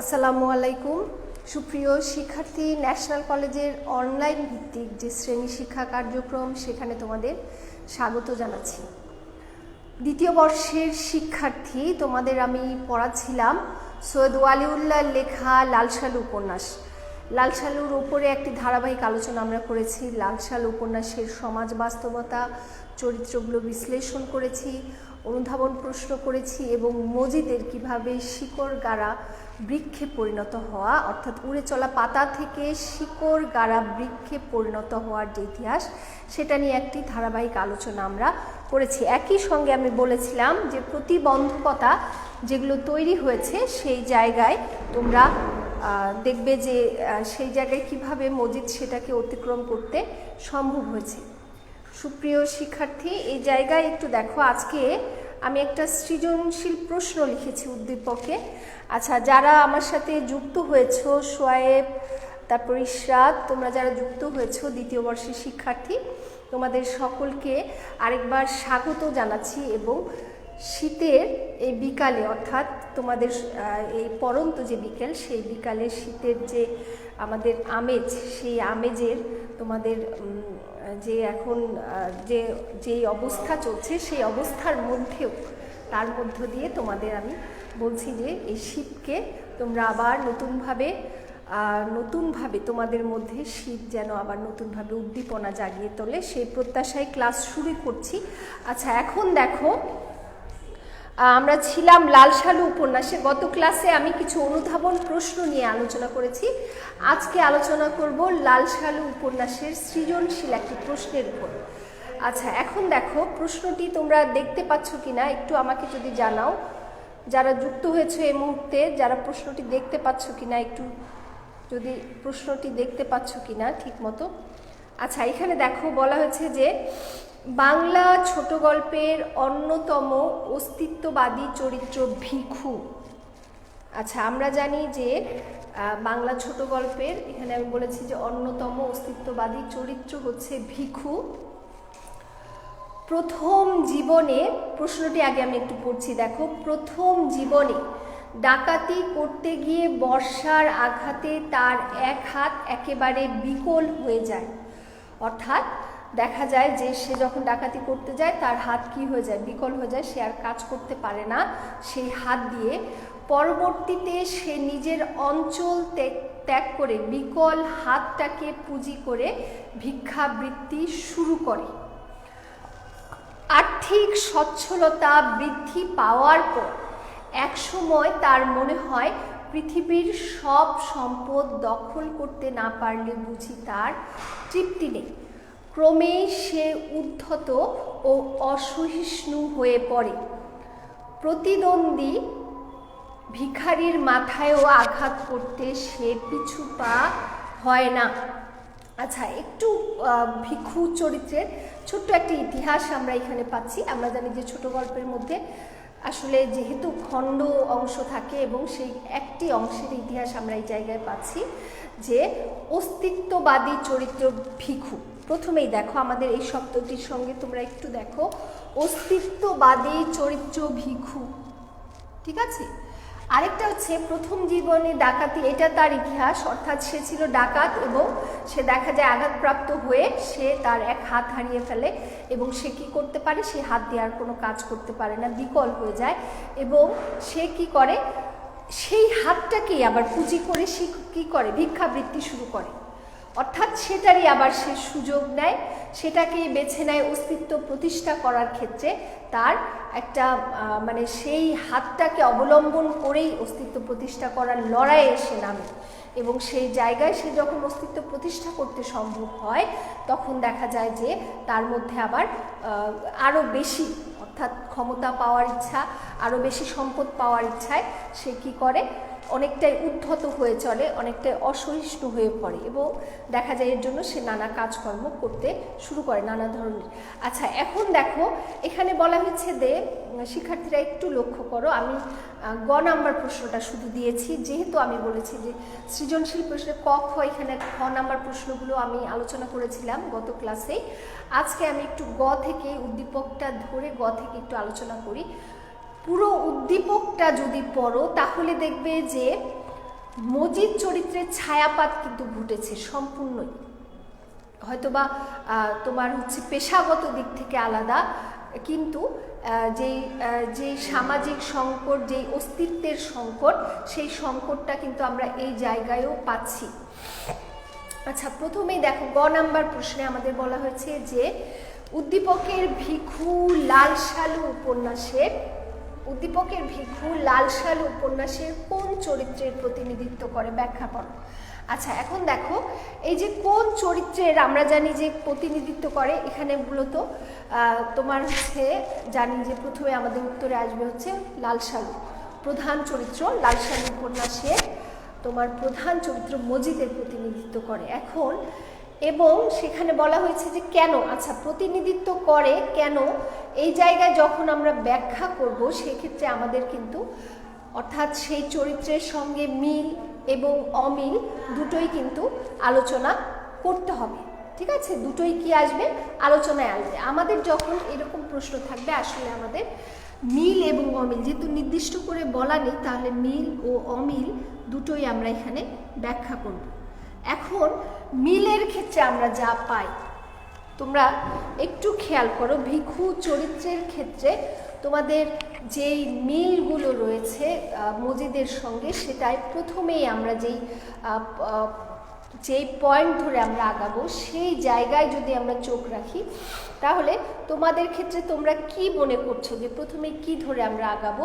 আসসালামু আলাইকুম। সুপ্রিয় শিক্ষার্থী ন্যাশনাল কলেজের অনলাইন ভিত্তিক যে শ্রেণি শিক্ষা কার্যক্রম, সেখানে তোমাদের স্বাগত জানাচ্ছি। দ্বিতীয় বর্ষের শিক্ষার্থী তোমাদের আমি পড়াচ্ছিলাম সৈয়দ ওয়ালিউল্লাহ লেখা লালসালু উপন্যাস। লালসালুর উপরে একটি ধারাবাহিক আলোচনা আমরা করেছি। লালসালু উপন্যাসের সমাজ বাস্তবতা, চরিত্রগুলো বিশ্লেষণ করেছি, অনুধাবন প্রশ্ন করেছি এবং মজিদের কীভাবে শিকড় গাড়া বৃক্ষে পরিণত হওয়া, অর্থাৎ উড়ে চলা পাতা থেকে শিকড় গাড়া বৃক্ষে পরিণত হওয়ার যে ইতিহাস, সেটা নিয়ে একটি ধারাবাহিক আলোচনা আমরা করেছি। একই সঙ্গে আমি বলেছিলাম যে প্রতিবন্ধকতা যেগুলো তৈরি হয়েছে, সেই জায়গায় তোমরা দেখবে যে সেই জায়গায় কীভাবে মজিদ সেটাকে অতিক্রম করতে সম্ভব হয়েছে। সুপ্রিয় শিক্ষার্থী, এই জায়গায় একটু দেখো, আজকে আমি একটা সৃজনশীল প্রশ্ন লিখেছি উদ্দীপকে। আচ্ছা যারা আমার সাথে যুক্ত হয়েছ সোয়েব তারপর ইশরাত, তোমরা যারা যুক্ত হয়েছ দ্বিতীয় বর্ষের শিক্ষার্থী, তোমাদের সকলকে আরেকবার স্বাগত জানাচ্ছি এবং শীতের এই বিকালে, অর্থাৎ তোমাদের এই পরন্ত যে বিকেল, সেই বিকালে শীতের যে আমাদের আমেজ, সেই আমেজের তোমাদের যে এখন যে, যেই অবস্থা চলছে, সেই অবস্থার মধ্যেও, তার মধ্য দিয়ে তোমাদের আমি বলছি যে এই শীতকে তোমরা আবার নতুনভাবে নতুনভাবে তোমাদের মধ্যে শীত যেন আবার নতুনভাবে উদ্দীপনা জাগিয়ে তোলে, সেই প্রত্যাশায় ক্লাস শুরু করছি। আচ্ছা এখন দেখো আমরা ছিলাম লাল সালু উপন্যাসে। গত ক্লাসে আমি কিছু অনুধাবন প্রশ্ন নিয়ে আলোচনা করেছি। আজকে আলোচনা করব লাল সালু উপন্যাসের সৃজনশীল একটি প্রশ্নের উপর। আচ্ছা এখন দেখো, প্রশ্নটি তোমরা দেখতে পাচ্ছ কি না একটু আমাকে যদি জানাও। যারা যুক্ত হয়েছে এই মুহূর্তে, যারা প্রশ্নটি দেখতে পাচ্ছ কি না একটু যদি প্রশ্নটি দেখতে পাচ্ছ কি না ঠিক মতো আচ্ছা এখানে দেখো বলা হয়েছে যে বাংলা ছোট গল্পের অন্যতম অস্তিত্ববাদী চরিত্র ভিখু। আচ্ছা আমরা জানি যে বাংলা ছোট গল্পের এখানে আমি বলেছি যে অন্যতম অস্তিত্ববাদী চরিত্র হচ্ছে ভিখু। প্রথম জীবনে, প্রশ্নটি আগে আমি একটু পড়ছি, দেখো। প্রথম জীবনে ডাকাতি করতে গিয়ে বর্ষার আঘাতে তার এক হাত একেবারে বিকল হয়ে যায়। অর্থাৎ দেখা যায় যে সে যখন ডাকাতি করতে যায়, তার হাত কি হয়ে যায়? বিকল হয়ে যায়, সে আর কাজ করতে পারে না সেই হাত দিয়ে। পরবর্তীতে সে নিজের অঞ্চল ত্যাগ করে বিকল হাতটাকে পুঁজি করে ভিক্ষাবৃত্তি শুরু করে। আর্থিক সচ্ছলতা বৃদ্ধি পাওয়ার পর একসময় তার মনে হয় পৃথিবীর সব সম্পদ দখল করতে না পারলে বুঝি তার তৃপ্তি নেই। ক্রমেই সে উদ্ধত ও অসহিষ্ণু হয়ে পড়ে। প্রতিদ্বন্দ্বী ভিখারির মাথায়ও আঘাত করতে সে পিছু পা হয় না। আচ্ছা একটু ভিক্ষু চরিত্রের ছোট্ট একটি ইতিহাস আমরা এখানে পাচ্ছি। আমরা জানি যে ছোট গল্পের মধ্যে আসলে যেহেতু খণ্ড অংশ থাকে এবং সেই একটি অংশের ইতিহাস আমরা এই জায়গায় পাচ্ছি যে অস্তিত্ববাদী চরিত্র ভিক্ষু। প্রথমেই দেখো আমাদের এই শব্দটির সঙ্গে তোমরা একটু দেখো। অস্তিত্ববাদী চরিত্র ভিক্ষু। ঠিক আছে? আরেকটা হচ্ছে, প্রথম জীবনে ডাকাতি, এটা তার ইতিহাস। অর্থাৎ সে ছিল ডাকাত এবং সে দেখা যায় আঘাতপ্রাপ্ত হয়ে সে তার এক হাত হারিয়ে ফেলে এবং সে কি করতে পারে? সে হাত দিয়ে আর কোনো কাজ করতে পারে না, বিকল হয়ে যায় এবং সে কি করে? সেই হাতটাকেই আবার পুঁজি করে সে কী করে? ভিক্ষাবৃত্তি শুরু করে। অর্থাৎ সেটারই আবার সে সুযোগ নেয়, সেটাকে বেছে নেয় অস্তিত্ব প্রতিষ্ঠা করার ক্ষেত্রে। তার একটা মানে সেই হাতটাকে অবলম্বন করেই অস্তিত্ব প্রতিষ্ঠা করার লড়াইয়ে সে নামে। এবং সেই জায়গায় সে যখন অস্তিত্ব প্রতিষ্ঠা করতে সম্ভব হয়, তখন দেখা যায় যে তার মধ্যে আবার আরও বেশি, অর্থাৎ ক্ষমতা পাওয়ার ইচ্ছা আরও বেশি সম্পদ পাওয়ার ইচ্ছায় সে কি করে? অনেকটাই উদ্ধত হয়ে চলে, অনেকটাই অসহিষ্ণু হয়ে পড়ে এবং দেখা যায় এর জন্য সে নানা কাজকর্ম করতে শুরু করে নানা ধরনের। আচ্ছা এখন দেখো, এখানে বলা হয়েছে যে শিক্ষার্থীরা একটু লক্ষ্য করো, আমি গ নাম্বার প্রশ্নটা শুধু দিয়েছি, যেহেতু আমি বলেছি যে সৃজনশীল প্রশ্নে ক, খ, এখানে খ নাম্বার প্রশ্নগুলো আমি আলোচনা করেছিলাম গত ক্লাসে। আজকে আমি একটু গ থেকে উদ্দীপকটা ধরে গ থেকে একটু আলোচনা করি। পুরো উদ্দীপকটা যদি পড়ো, তাহলে দেখবে যে মজিদ চরিত্রের ছায়াপাত কিন্তু ঘটেছে সম্পূর্ণই। হয়তোবা তোমার হচ্ছে পেশাগত দিক থেকে আলাদা, কিন্তু যেই যেই সামাজিক সংকট, যেই অস্তিত্বের সংকট, সেই সংকটটা কিন্তু আমরা এই জায়গায়ও পাচ্ছি। আচ্ছা প্রথমেই দেখো, গ নাম্বার প্রশ্নে আমাদের বলা হয়েছে যে, উদ্দীপকের ভিখু লাল সালু উপন্যাসের উদ্দীপকের ভিখু লাল সালু উপন্যাসের কোন চরিত্রের প্রতিনিধিত্ব করে ব্যাখ্যা করো আচ্ছা এখন দেখো, এই যে কোন চরিত্রের আমরা জানি যে প্রতিনিধিত্ব করে, এখানে মূলত তোমার হচ্ছে জানি যে প্রথমে আমাদের উত্তরে আসবে হচ্ছে লাল সালু প্রধান চরিত্র লাল সালু উপন্যাসের তোমার প্রধান চরিত্র মজিদের প্রতিনিধিত্ব করে। এখন এবং সেখানে বলা হয়েছে যে কেন আচ্ছা প্রতিনিধিত্ব করে কেন এই জায়গায় যখন আমরা ব্যাখ্যা করব, সেক্ষেত্রে আমাদের কিন্তু অর্থাৎ সেই চরিত্রের সঙ্গে মিল এবং অমিল দুটোই কিন্তু আলোচনা করতে হবে। ঠিক আছে? দুটোই কি আসবে? আলোচনায় আসবে। আমাদের যখন এরকম প্রশ্ন থাকবে, আসলে আমাদের মিল এবং অমিল, যেহেতু নির্দিষ্ট করে বলা নেই, তাহলে মিল ও অমিল দুটোই আমরা এখানে ব্যাখ্যা করব। এখন মিলের ক্ষেত্রে আমরা যা পাই, তোমরা একটু খেয়াল করো ভিখু চরিত্রের ক্ষেত্রে তোমাদের যেই মিলগুলো রয়েছে মজিদের সঙ্গে সেটাই প্রথমেই আমরা যেই যেই পয়েন্ট ধরে আমরা আগাবো, সেই জায়গায় যদি আমরা চোখ রাখি, তাহলে তোমাদের ক্ষেত্রে তোমরা কি মনে করছ যে প্রথমে কি ধরে আমরা আগাবো?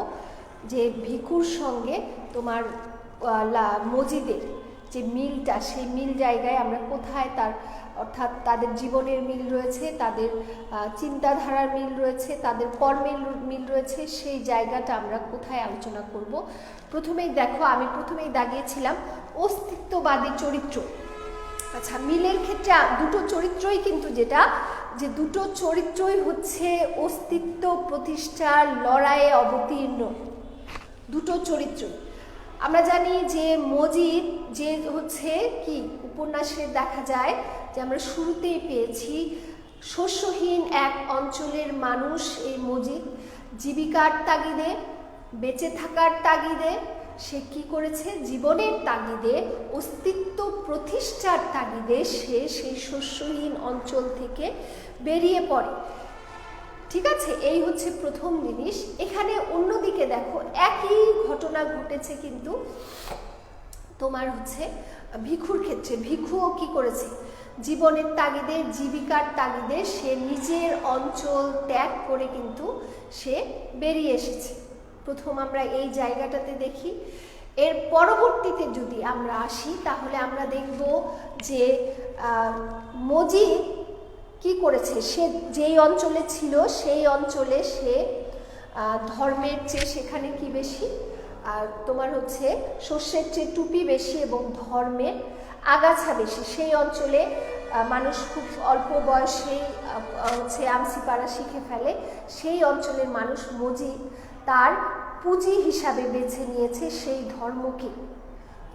যে ভিখুর সঙ্গে তোমার মজিদের যে মিলটা, সেই মিল জায়গায় আমরা কোথায় তার, অর্থাৎ তাদের জীবনের মিল রয়েছে, তাদের চিন্তাধারার মিল রয়েছে, তাদের কর্মের মিল রয়েছে, সেই জায়গাটা আমরা কোথায় আলোচনা করব? প্রথমেই দেখো, আমি প্রথমেই দাগিয়েছিলাম অস্তিত্ববাদী চরিত্র। আচ্ছা মিলের ক্ষেত্রে দুটো চরিত্রই কিন্তু যেটা, যে দুটো চরিত্রই হচ্ছে অস্তিত্ব প্রতিষ্ঠার লড়াইয়ে অবতীর্ণ। দুটো চরিত্র আমরা জানি যে মজিদ, যে হচ্ছে কি, উপন্যাসে দেখা যায় যে আমরা শুরুতেই পেয়েছি, শস্যহীন এক অঞ্চলের মানুষ এই মজিদ, জীবিকার তাগিদে, বেঁচে থাকার তাগিদে, সে কি করেছে? জীবনের তাগিদে, অস্তিত্ব প্রতিষ্ঠার তাগিদে সে সেই শস্যহীন অঞ্চল থেকে বেরিয়ে পড়ে। ঠিক আছে? এই হচ্ছে প্রথম জিনিস। এখানে অন্যদিকে দেখো, একই ঘটনা ঘটেছে কিন্তু তোমার হচ্ছে ভিখুর ক্ষেত্রে। ভিখুও কি করেছে? জীবনের তাগিদে, জীবিকার তাগিদে সে নিজের অঞ্চল ত্যাগ করে কিন্তু সে বেরিয়ে এসেছে। প্রথম আমরা এই জায়গাটাতে দেখি। এর পরবর্তীতে যদি আমরা আসি, তাহলে আমরা দেখব যে মজিদ কি করেছে? সে যেই অঞ্চলে ছিল, সেই অঞ্চলে সে ধর্মের চেয়ে সেখানে কি বেশি? আর তোমার হচ্ছে শস্যের চেয়ে টুপি বেশি এবং ধর্মের আগাছা বেশি। সেই অঞ্চলে মানুষ খুব অল্প বয়সেই হচ্ছে আমসিপাড়া শিখে ফেলে। সেই অঞ্চলের মানুষ মজিদ তার পুঁজি হিসাবে বেছে নিয়েছে সেই ধর্মকে।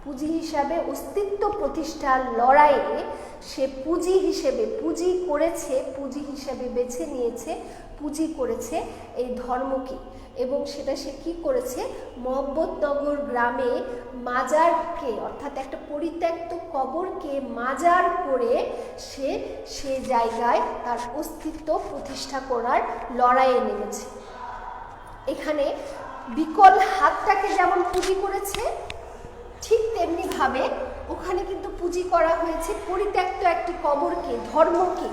পুঁজি হিসাবে অস্তিত্ব প্রতিষ্ঠার লড়াইয়ে সে পুঁজি হিসেবে, পুঁজি করেছে, পুঁজি হিসেবে বেছে নিয়েছে, পুঁজি করেছে এই ধর্মকে। এবং সেটা সে কি করেছে? মোহাম্মদনগর গ্রামে মাজারকে, অর্থাৎ একটা পরিত্যক্ত কবরকে মাজার করে সে সে জায়গায় তার অস্তিত্ব প্রতিষ্ঠা করার লড়াইয়ে নেমেছে। এখানে বিকল হাতটাকে যেমন পুঁজি করেছে ঠিক তেমনি ভাবে ওখানে কিন্তু পুঁজি করা হয়েছে, পরিত্যক্ত একটি কবরকে, ধর্মকে।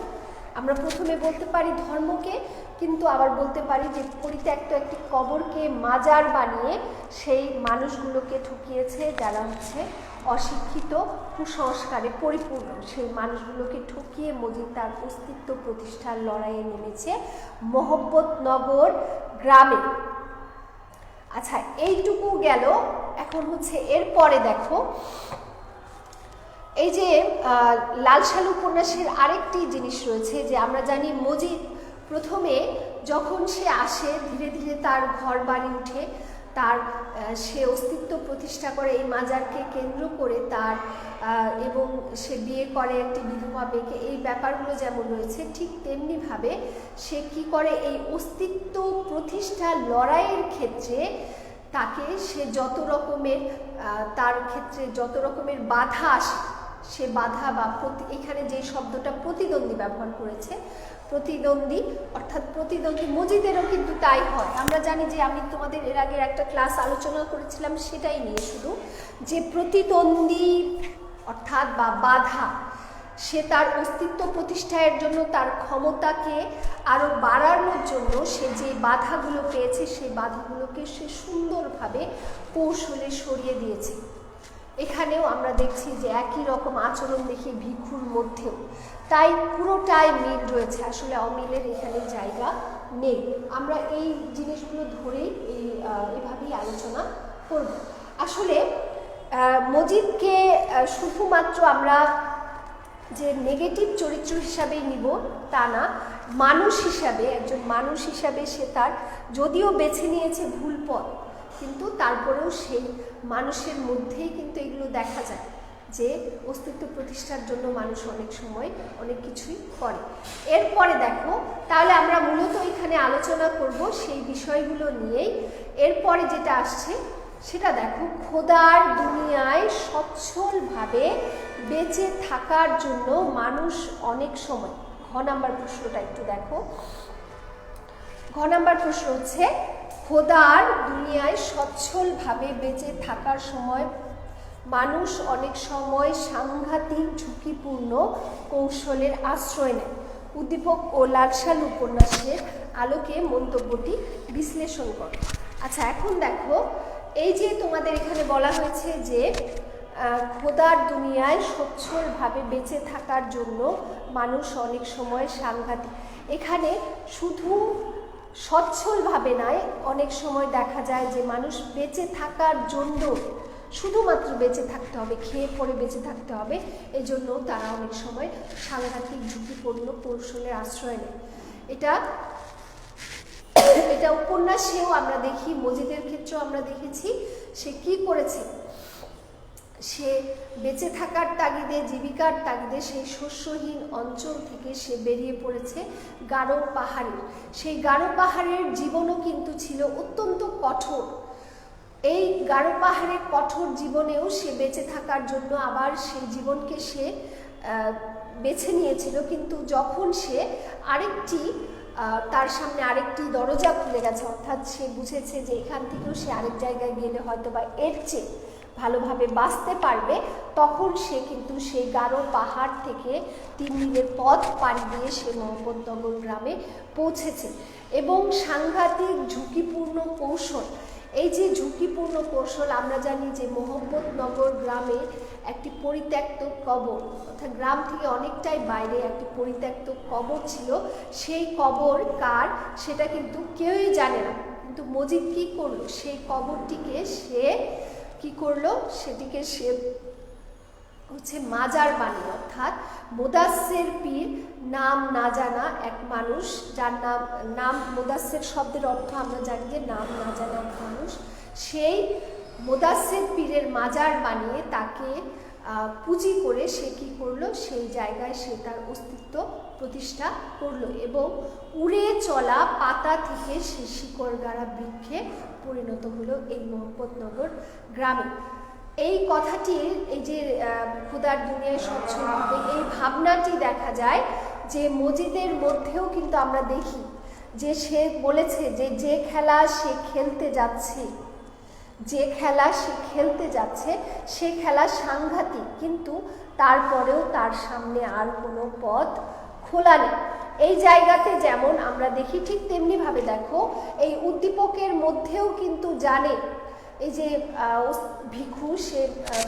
আমরা প্রথমে বলতে পারি ধর্মকে, কিন্তু আবার বলতে পারি যে পরিত্যক্ত একটি কবরকে মাজার বানিয়ে সেই মানুষগুলোকে ঠকিয়েছে যারা হচ্ছে অশিক্ষিত, কুসংস্কারে পরিপূর্ণ। সেই মানুষগুলোকে ঠকিয়ে মজিদ তার অস্তিত্ব প্রতিষ্ঠার লড়াইয়ে নেমেছে মোহব্বতনগর গ্রামে। আচ্ছা এইটুকু গেল এখন হচ্ছে এরপরে দেখো। এই যে লাল সালু উপন্যাসের আরেকটি জিনিস রয়েছে যে আমরা জানি মজিদ প্রথমে যখন সে আসে, ধীরে ধীরে তার ঘর বাড়ি উঠে, তার সে অস্তিত্ব প্রতিষ্ঠা করে এই মাজারকে কেন্দ্র করে তার এবং সে বিয়ে করে একটি বিধবা মেয়েকে। এই ব্যাপারগুলো যেমন রয়েছে, ঠিক তেমনিভাবে সে কি করে এই অস্তিত্ব প্রতিষ্ঠা লড়াইয়ের ক্ষেত্রে তাকে সে যত রকমের তার ক্ষেত্রে যত রকমের বাধা আসে, সে বাধা বা এখানে যে শব্দটা প্রতিদ্বন্দ্বী ব্যবহার করেছে, প্রতিদ্বন্দ্বী অর্থাৎ প্রতিদ্বন্দ্বী মজিদেরও কিন্তু তাই হয়। আমরা জানি যে আমি তোমাদের এর আগের একটা ক্লাস আলোচনা করেছিলাম, সেটাই নিয়ে শুধু যে প্রতিদ্বন্দ্বী অর্থাৎ বা বাধা সে তার অস্তিত্ব প্রতিষ্ঠায়ের জন্য তার ক্ষমতাকে আরও বাড়ানোর জন্য সে যে বাধাগুলো পেয়েছে, সেই বাধাগুলোকে সে সুন্দরভাবে কৌশলে সরিয়ে দিয়েছে। এখানেও আমরা দেখছি যে একই রকম আচরণ দেখি ভিক্ষুর মধ্যেও। তাই পুরোটাই মিল রয়েছে। আসলে অমিলের এখানে জায়গা নেই। আমরা এই জিনিসগুলো ধরেই এই এভাবেই আলোচনা করব। আসলে মজিদকে শুধুমাত্র আমরা যে নেগেটিভ চরিত্র হিসাবেই নিব তা না, মানুষ হিসাবে, একজন মানুষ হিসাবে সে তার যদিও বেছে নিয়েছে ভুল পথ, কিন্তু তারপরেও সেই মানুষের মধ্যেই কিন্তু এগুলো দেখা যায় যে অস্তিত্ব প্রতিষ্ঠার জন্য মানুষ অনেক সময় অনেক কিছুই করে। এরপরে দেখো, তাহলে আমরা মূলত এখানে আলোচনা করব সেই বিষয়গুলো নিয়েই। এরপরে যেটা আসছে, সেটা দেখো, খোদার দুনিয়ায় সচ্ছলভাবে বেঁচে থাকার জন্য মানুষ অনেক সময়। ঘ নাম্বার প্রশ্নটা একটু দেখো। ঘ নাম্বার প্রশ্ন হচ্ছে, খোদার দুনিয়ায় সচ্ছলভাবে বেঁচে থাকার সময় মানুষ অনেক সময় সাংঘাতিক ঝুঁকিপূর্ণ কৌশলের আশ্রয় নেয়। উদ্দীপক ও লালসাল উপন্যাসের আলোকে মন্তব্যটি বিশ্লেষণ করে। আচ্ছা এখন দেখো, এই যে তোমাদের এখানে বলা হয়েছে যে খোদার দুনিয়ায় সচ্ছলভাবে বেঁচে থাকার জন্য মানুষ অনেক সময় সাংঘাতিক। এখানে শুধু সচ্ছলভাবে নয়, অনেক সময় দেখা যায় যে মানুষ বেঁচে থাকার জন্য শুধুমাত্র বেঁচে থাকতে হবে, খেয়ে পরে বেঁচে থাকতে হবে, এজন্য তারা অনেক সময় সাংঘাতিক ঝুঁকিপূর্ণ কৌশলের আশ্রয় নেয়। এটা এটা উপন্যাসেও আমরা দেখি, মজিদের ক্ষেত্রেও আমরা দেখেছি সে কি করেছে। সে বেঁচে থাকার তাগিদে, জীবিকার তাগিদে সেই শস্যহীন অঞ্চল থেকে সে বেরিয়ে পড়েছে গারো পাহাড়ে। সেই গারো পাহাড়ের জীবনও কিন্তু ছিল অত্যন্ত কঠোর। এই গারো পাহাড়ের কঠোর জীবনেও সে বেঁচে থাকার জন্য আবার সেই জীবনকে সে বেছে নিয়েছিল। কিন্তু যখন সে আরেকটি তার সামনে আরেকটি দরজা খুলে গেছে, অর্থাৎ সে বুঝেছে যে এখান থেকেও সে আরেক জায়গায় গেলে হয়তো বা এর চেয়ে ভালোভাবে বাঁচতে পারবে, তখন সে কিন্তু সেই গারো পাহাড় থেকে তিন দিনের পথ পাড়ি দিয়ে সে মোহাম্মদনগর গ্রামে পৌঁছেছে। এবং সাংঘাতিক ঝুঁকিপূর্ণ কৌশল, এই যে ঝুঁকিপূর্ণ কৌশল আমরা জানি যে মোহাম্মদনগর গ্রামে একটি পরিত্যক্ত কবর, অর্থাৎ গ্রাম থেকে অনেকটাই বাইরে একটি পরিত্যক্ত কবর ছিল, সেই কবর কার সেটা কিন্তু কেউই জানে না। কিন্তু মজিদ কী করল? সেই কবরটিকে সে কি করল? সেটিকে সে হচ্ছে মাজার বাণী, অর্থাৎ মোদাসের পীর নাম না জানা এক মানুষ, যার নাম নাম মোদাসের শব্দের অর্থ আমরা জানি যে নাম না জানা এক মানুষ, সেই মোদাসের পীরের মাজার বানিয়ে তাকে পুঁজি করে সে কি করল? সেই জায়গায় সে তার অস্তিত্ব প্রতিষ্ঠা করল এবং উড়ে চলা পাতা থেকে সে শিকড় গাড়া বৃক্ষে পরিণত হলো এই মোহাম্মদনগর গ্রামে। এই কথাটির এই যে আহ, ক্ষুধার দুনিয়ায় স্বচ্ছভাবে এই ভাবনাটি দেখা যায় যে মজিদের মধ্যেও কিন্তু আমরা দেখি যে সে বলেছে যে যে খেলা সে খেলতে যাচ্ছে যে খেলা সে খেলতে যাচ্ছে সে খেলা সাংঘাতিক কিন্তু তারপরেও তার সামনে আর কোনো পথ খোলা নেই। এই জায়গাতে যেমন আমরা দেখি, ঠিক তেমনিভাবে দেখো, এই উদ্দীপকের মধ্যেও কিন্তু জানে এই যে ভিখু, সে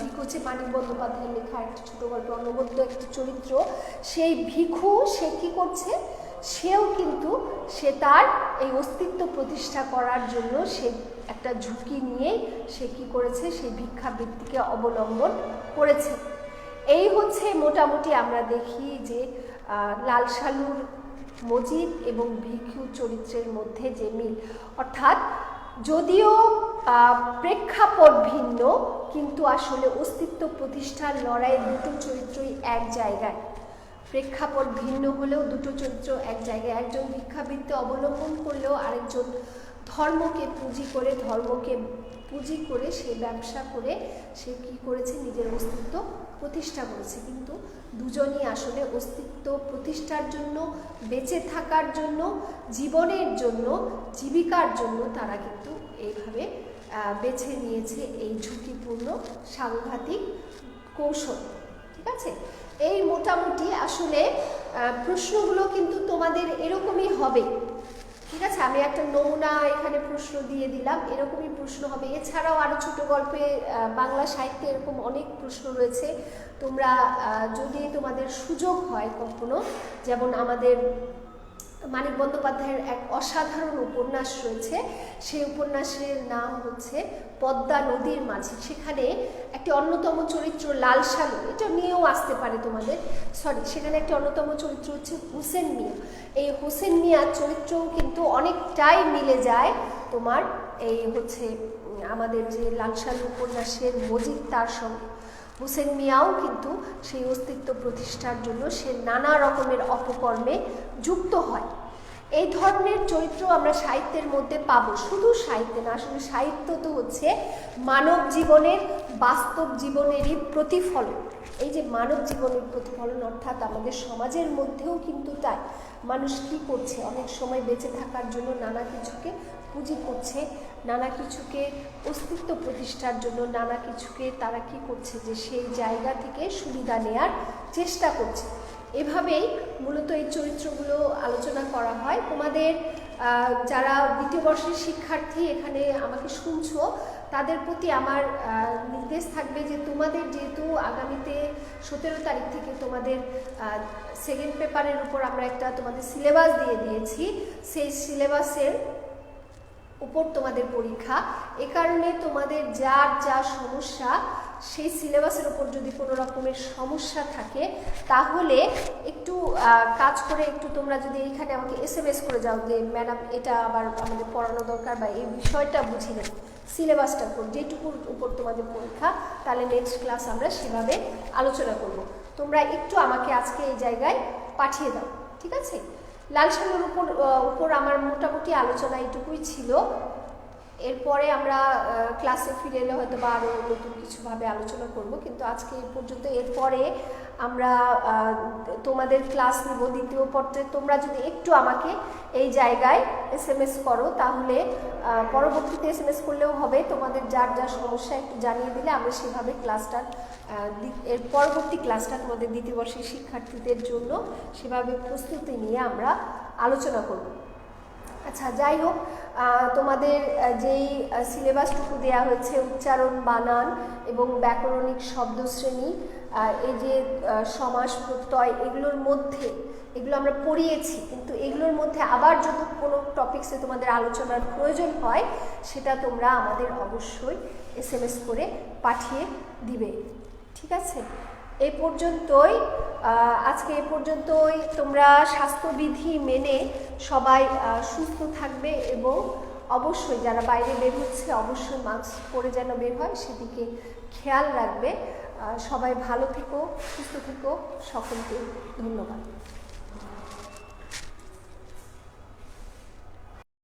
ভিখু হচ্ছে মানিক বন্দ্যোপাধ্যায়ের লেখা একটি ছোট গল্প, অনবদ্য একটি চরিত্র। সেই ভিখু, সে কি করছে? সেও কিন্তু সে তার এই অস্তিত্ব প্রতিষ্ঠা করার জন্য সে একটা ঝুঁকি নিয়ে সে কি করেছে? সেই ভিক্ষাবৃত্তিকে অবলম্বন করেছে। এই হচ্ছে মোটামুটি আমরা দেখি যে লাল সালুর মজিদ এবং ভিক্ষু চরিত্রের মধ্যে যে মিল। অর্থাৎ যদিও প্রেক্ষাপট ভিন্ন, কিন্তু আসলে অস্তিত্ব প্রতিষ্ঠার লড়াইয়ের দুটো চরিত্রই এক জায়গায়। প্রেক্ষাপট ভিন্ন হলেও দুটো চরিত্র এক জায়গায়। একজন ভিক্ষাবৃত্তি অবলম্বন করলেও আরেকজন ধর্মকে পুঁজি করে, ধর্মকে পুঁজি করে সে ব্যবসা করে সে কি করেছে? নিজের অস্তিত্ব প্রতিষ্ঠা করেছে। কিন্তু দুজনই আসলে অস্তিত্ব প্রতিষ্ঠার জন্য, বেঁচে থাকার জন্য, জীবনের জন্য, জীবিকার জন্য তারা কিন্তু এইভাবে বেছে নিয়েছে এই ঝুঁকিপূর্ণ সাংঘাতিক কৌশল। ঠিক আছে? এই মোটামুটি আসলে প্রশ্নগুলো কিন্তু তোমাদের এরকমই হবে। ঠিক আছে, আমি একটা নমুনা এখানে প্রশ্ন দিয়ে দিলাম, এরকমই প্রশ্ন হবে। এছাড়াও আরও ছোট গল্পে বাংলা সাহিত্যে এরকম অনেক প্রশ্ন রয়েছে। তোমরা যদি তোমাদের সুযোগ হয় কখনো, যেমন আমাদের মানিক বন্দ্যোপাধ্যায়ের এক অসাধারণ উপন্যাস রয়েছে। সেই উপন্যাসের নাম হচ্ছে পদ্মা নদীর মাঝে। সেখানে একটি অন্যতম চরিত্র লাল সালু এটা নিয়েও আসতে পারে তোমাদের। সরি সেখানে একটি অন্যতম চরিত্র হচ্ছে হুসেন মিয়া। এই হোসেন মিয়ার চরিত্রও কিন্তু অনেকটাই মিলে যায় তোমার এই হচ্ছে আমাদের যে লাল সালু উপন্যাসের মজিদ তার সঙ্গে। হুসেন মিয়াও কিন্তু সেই অস্তিত্ব প্রতিষ্ঠার জন্য সে নানা রকমের অপকর্মে যুক্ত হয়। এই ধরনের চরিত্র আমরা সাহিত্যের মধ্যে পাবো। শুধু সাহিত্যে না, আসলে সাহিত্য তো হচ্ছে মানব জীবনের বাস্তব জীবনেরই প্রতিফলন। এই যে মানব জীবনের প্রতিফলন, অর্থাৎ আমাদের সমাজের মধ্যেও কিন্তু তাই। মানুষ কী করছে? অনেক সময় বেঁচে থাকার জন্য নানা কিছুকে পুঁজি করছে, নানা কিছুকে অস্তিত্ব প্রতিষ্ঠার জন্য নানা কিছুকে তারা কি করছে যে সেই জায়গা থেকে সুবিধা নেয়ার চেষ্টা করছে। এভাবেই মূলত এই চরিত্রগুলো আলোচনা করা হয়। তোমাদের যারা দ্বিতীয় বর্ষের শিক্ষার্থী এখানে আমাকে শুনছো, তাদের প্রতি আমার নির্দেশ থাকবে যে তোমাদের যেহেতু আগামীতে সতেরো তারিখ থেকে তোমাদের সেকেন্ড পেপারের উপর আমরা একটা তোমাদের সিলেবাস দিয়ে দিয়েছি। সেই সিলেবাসের উপর তোমাদের পরীক্ষা। এ কারণে তোমাদের যার যা সমস্যা, সেই সিলেবাসের উপর যদি কোনো রকমের সমস্যা থাকে, তাহলে একটু কাজ করে একটু তোমরা যদি এইখানে আমাকে এস এম এস করে যাও যে, ম্যাডাম, এটা আবার আমাদের পড়ানো দরকার বা এই বিষয়টা বুঝিয়ে দেবো সিলেবাসটা উপর যেটুকুর উপর তোমাদের পরীক্ষা, তাহলে নেক্সট ক্লাস আমরা সেভাবে আলোচনা করব। তোমরা একটু আমাকে আজকে এই জায়গায় পাঠিয়ে দাও, ঠিক আছে? লাল শালের উপর উপর আমার মোটামুটি আলোচনা এটুকুই ছিল। এরপরে আমরা ক্লাসে ফিরে এলে হয়তো বা আরও নতুন কিছুভাবে আলোচনা করব। কিন্তু আজকে এই পর্যন্ত এরপরে আমরা তোমাদের ক্লাস নিব দ্বিতীয় পত্রে তোমরা যদি একটু আমাকে এই জায়গায় এস এম এস করো, তাহলে পরবর্তীতে এস এম এস করলেও হবে। তোমাদের যার যা সমস্যা একটু জানিয়ে দিলে আমরা সেভাবে ক্লাসটার এর পরবর্তী ক্লাসটা তোমাদের দ্বিতীয় বর্ষের শিক্ষার্থীদের জন্য সেভাবে প্রস্তুতি নিয়ে আমরা আলোচনা করব। আচ্ছা যাই হোক তোমাদের যেই সিলেবাসটুকু দেওয়া হয়েছে, উচ্চারণ, বানান এবং ব্যাকরণিক শব্দশ্রেণী এই যে সমাস, প্রত্যয় এগুলোর মধ্যে, এগুলো আমরা পড়িয়েছি, কিন্তু এগুলোর মধ্যে আবার যদি কোনো টপিক্সে তোমাদের আলোচনার প্রয়োজন হয়, সেটা তোমরা আমাদের অবশ্যই এস করে পাঠিয়ে দিবে। ঠিক আছে? এই পর্যন্তই আজকে এ পর্যন্তই। তোমরা স্বাস্থ্যবিধি মেনে সবাই সুস্থ থাকবে এবং অবশ্যই যারা বাইরে বের হচ্ছে, অবশ্যই মাস্ক পরে যেন বের হয়, সেদিকে খেয়াল রাখবে। সবাই ভালো থেকো, সুস্থ থেকো। সকলকে ধন্যবাদ।